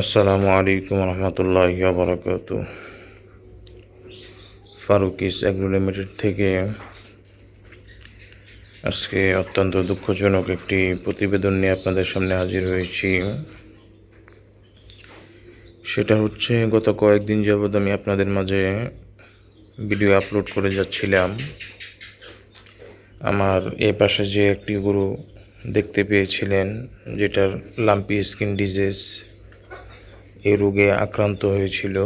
আসসালামু আলাইকুম রহমতুল্লাহ বারকাত ফারুকিস agro limited থেকে আজকে অত্যন্ত দুঃখজনক একটি প্রতিবেদন নিয়ে আপনাদের সামনে হাজির হয়েছি। সেটা হচ্ছে, গত কয়েকদিন যাবৎ আমি আপনাদের মাঝে ভিডিও আপলোড করে যাচ্ছিলাম। আমার এ পাশে যে একটি গরু দেখতে পেয়েছিলেন, যেটার লাম্পি স্কিন ডিজিজ এই রোগে আক্রান্ত হয়েছিল।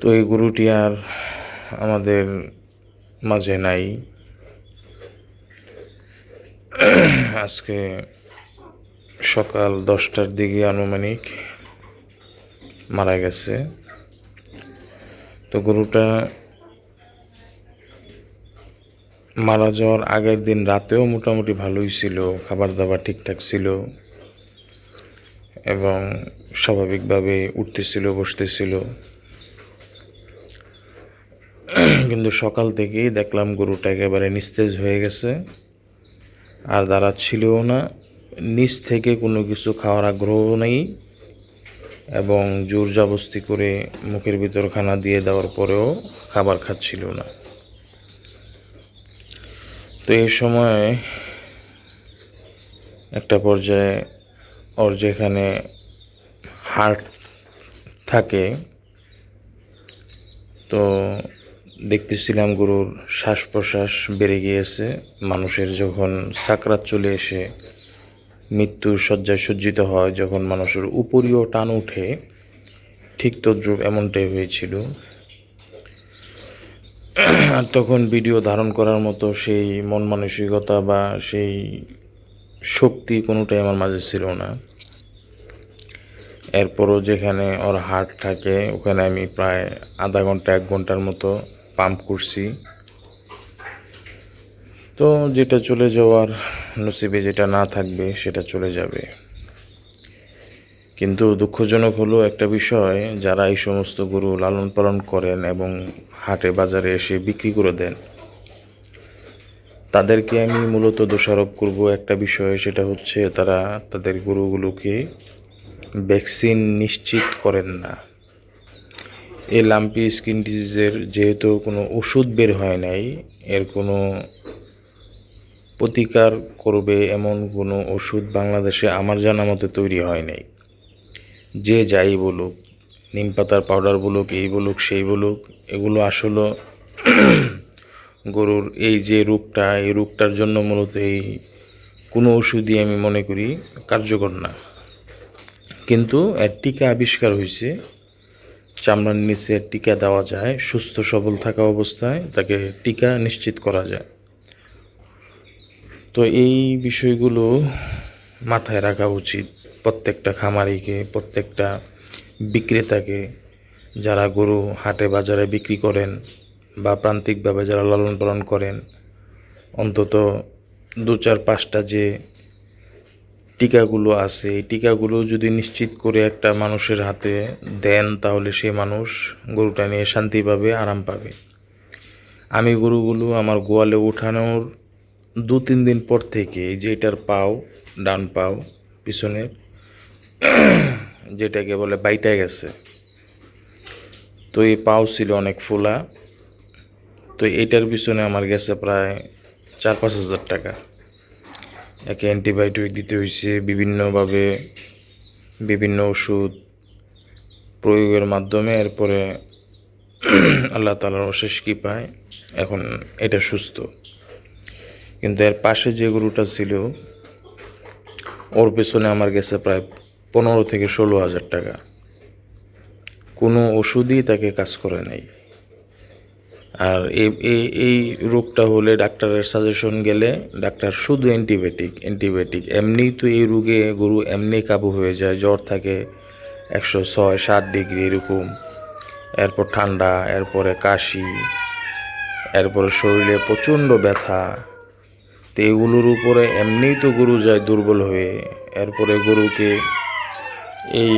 তো এই গরুটি আর আমাদের মাঝে নাই। আজকে সকাল দশটার দিকে আনুমানিক মারা গেছে। তো গরুটা মারা যাওয়ার আগের দিন রাতেও মোটামুটি ভালোই ছিল খাবার দাবার ঠিকঠাক ছিল। এবং স্বাভাবিকভাবে উঠতেছিল, বসতেছিল। কিন্তু সকাল থেকেই দেখলাম গরুটা একেবারে নিস্তেজ হয়ে গেছে। আর দাঁড়াচ্ছিলও না। নিচ থেকে কোনো কিছু খাওয়ার আগ্রহ নেই এবং জোর জাবস্তি করে মুখের ভিতর খানা দিয়ে দেওয়ার পরেও খাবার খাচ্ছিল না। তো এই সময় একটা পর্যায়ে ওর যেখানে হার্ট থাকে, তো দেখতেছিলাম গরুর শ্বাস প্রশ্বাস বেড়ে গিয়েছে। মানুষের যখন সাকরাত চলে এসে মৃত্যু শয্যায় সজ্জিত হয়, যখন মানুষের উপরিও টান উঠে, ঠিক তদ্রুপ এমনটাই হয়েছিল। তখন ভিডিও ধারণ করার মতো সেই মন মানসিকতা বা সেই শক্তি কোনোটাই আমার মাঝে ছিল না। এরপরও যেখানে ওর হার্ট থাকে, ওখানে আমি প্রায় আধা ঘণ্টা, এক ঘণ্টার মতো পাম্প করছি। তো যেটা চলে যাওয়ার নসিবে যেটা না থাকবে, সেটা চলে যাবে। কিন্তু দুঃখজনক হলো একটা বিষয়, যারা এই সমস্ত গরু লালন পালন করেন এবং হাটে বাজারে এসে বিক্রি করে দেন তাদেরকে আমি মূলত দোষারোপ করব একটা বিষয়ে, সেটা হচ্ছে তারা তাদের গরুগুলোকে ভ্যাকসিন নিশ্চিত করেন না। এই লাম্পি স্কিন ডিজিজের যেহেতু কোনো ওষুধ বের হয় নাই, এর কোনো প্রতিকার করবে এমন কোনো ওষুধ বাংলাদেশে আমার জানা মতে তৈরি হয় নাই। যে যাই বলুক, নিম পাতার পাউডার বলুক, এই বলুক, সেই বলুক, এগুলো আসলে গরুর এই যে রোগটা, এই রোগটার জন্য মূলত এই কোনো ওষুধই আমি মনে করি কার্যকর না। কিন্তু এর টিকা আবিষ্কার হয়েছে। চামড়ার নিচে টিকা দেওয়া যায়, সুস্থ সবল থাকা অবস্থায় তাকে টিকা নিশ্চিত করা যায়। তো এই বিষয়গুলো মাথায় রাখা উচিত প্রত্যেকটা খামারিকে, প্রত্যেকটা বিক্রেতাকে, যারা গরু হাটে বাজারে বিক্রি করেন। বা প্রান্তিকভাবে যারা লালন পালন করেন, অন্তত দু চার পাঁচটা যে টিকাগুলো আছে, এই টিকাগুলো যদি নিশ্চিত করে একটা মানুষের হাতে দেন, তাহলে সে মানুষ গরুটা নিয়ে শান্তি পাবে আরাম পাবে। আমি গরুগুলো আমার গোয়ালে উঠানোর দু তিন দিন পর থেকে যে এটার পাও, ডান পাও পিছনের যেটাকে বলে বাইটা গেছে। তো এই পাও ছিল অনেক ফোলা। তো এইটার পিছনে আমার গেছে প্রায় চার পাঁচ হাজার টাকা। একে অ্যান্টিবায়োটিক দিতে হয়েছে বিভিন্নভাবে বিভিন্ন ওষুধ প্রয়োগের মাধ্যমে, এরপরে আল্লাহ তালার অশেষ কৃপায় এখন এটা সুস্থ। কিন্তু এর পাশে যে গরুটা ছিল, ওর পেছনে আমার গেছে প্রায় পনেরো থেকে ষোলো হাজার টাকা। কোনো ওষুধই তাকে কাজ করে আর এই এই রোগটা হলে ডাক্তারের সাজেশন গেলে ডাক্তার শুধু অ্যান্টিবায়োটিক অ্যান্টিবায়োটিক এমনি তো এই রোগে গরু এমনি কাবু হয়ে যায়, জ্বর থাকে একশো ছয় সাত ডিগ্রি এরকম। এরপর ঠান্ডা, এরপরে কাশি, এরপরে শরীরে প্রচণ্ড ব্যথা। তো এগুলোর উপরে এমনিই তো গরু যায় দুর্বল হয়ে। এরপরে গরুকে এই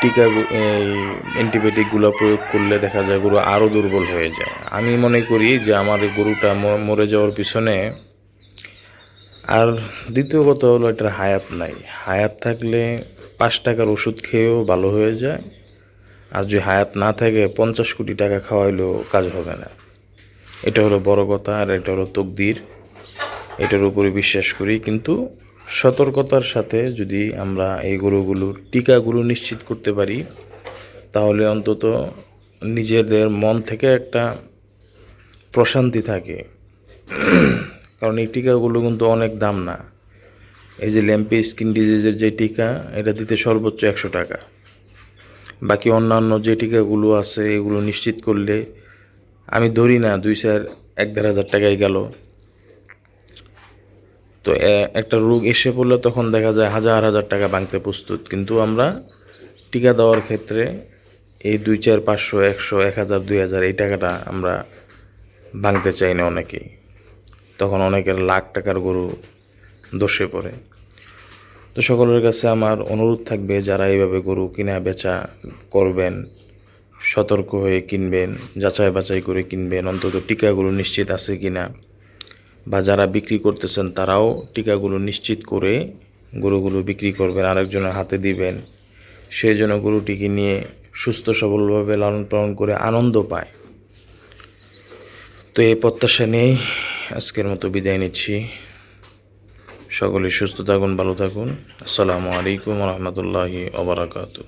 টিকা এই অ্যান্টিবায়োটিকগুলো প্রয়োগ করলে দেখা যায় গরু আরও দুর্বল হয়ে যায়। আমি মনে করি যে আমার গরুটা মরে যাওয়ার পিছনে আর দ্বিতীয় কথা হলো এটার হায়াত নাই। হায়াত থাকলে পাঁচ টাকার ওষুধ খেয়েও ভালো হয়ে যায়। আর যদি হায়াত না থাকে, পঞ্চাশ কোটি টাকা খাওয়াইলেও কাজ হবে না। এটা হলো বড় কথা আর এটা হলো তকদির। এটার উপরে বিশ্বাস করি। কিন্তু সতর্কতার সাথে যদি আমরা এই গরুগুলোর টিকাগুলো নিশ্চিত করতে পারি, তাহলে অন্তত নিজেদের মন থেকে একটা প্রশান্তি থাকে। কারণ এই টিকাগুলো কিন্তু অনেক দাম না। এই যে ল্যাম্পি স্কিন ডিজিজের যে টিকা, এটা দিতে সর্বোচ্চ একশো টাকা। বাকি অন্যান্য যে টিকাগুলো আছে, এগুলো নিশ্চিত করলে, আমি ধরি না, দুই চার এক দেড় হাজার টাকায় গেল। তো একটা রোগ এসে পড়লে তখন দেখা যায় হাজার হাজার টাকা ভাঙতে প্রস্তুত। কিন্তু আমরা টিকা দেওয়ার ক্ষেত্রে এই দুই চার পাঁচশো, একশো, এক হাজার, দুই হাজার এই টাকাটা আমরা ভাঙতে চাই না অনেকেই। তখন অনেকের লাখ টাকার গরু দোষে পড়ে। তো সকলের কাছে আমার অনুরোধ থাকবে, যারা এইভাবে গরু কিনা, বেচা করবেন, সতর্ক হয়ে কিনবেন যাচাই বাছাই করে কিনবেন, অন্তত টিকাগুলো নিশ্চিত আছে কিনা। বা যারা বিক্রি করতেছেন, তারাও টিকাগুলো নিশ্চিত করে গরুগুলো বিক্রি করবেন, আরেকজনের হাতে দিবেন। সেই জন্য গরুটিকে নিয়ে সুস্থ সবলভাবে লালন পালন করে আনন্দ পায়। তো এই প্রত্যাশা নিয়েই আজকের মতো বিদায় নিচ্ছি। সকলে সুস্থ থাকুন, ভালো থাকুন। আসসালামু আলাইকুম রহমতুল্লাহি ওবরাকাতু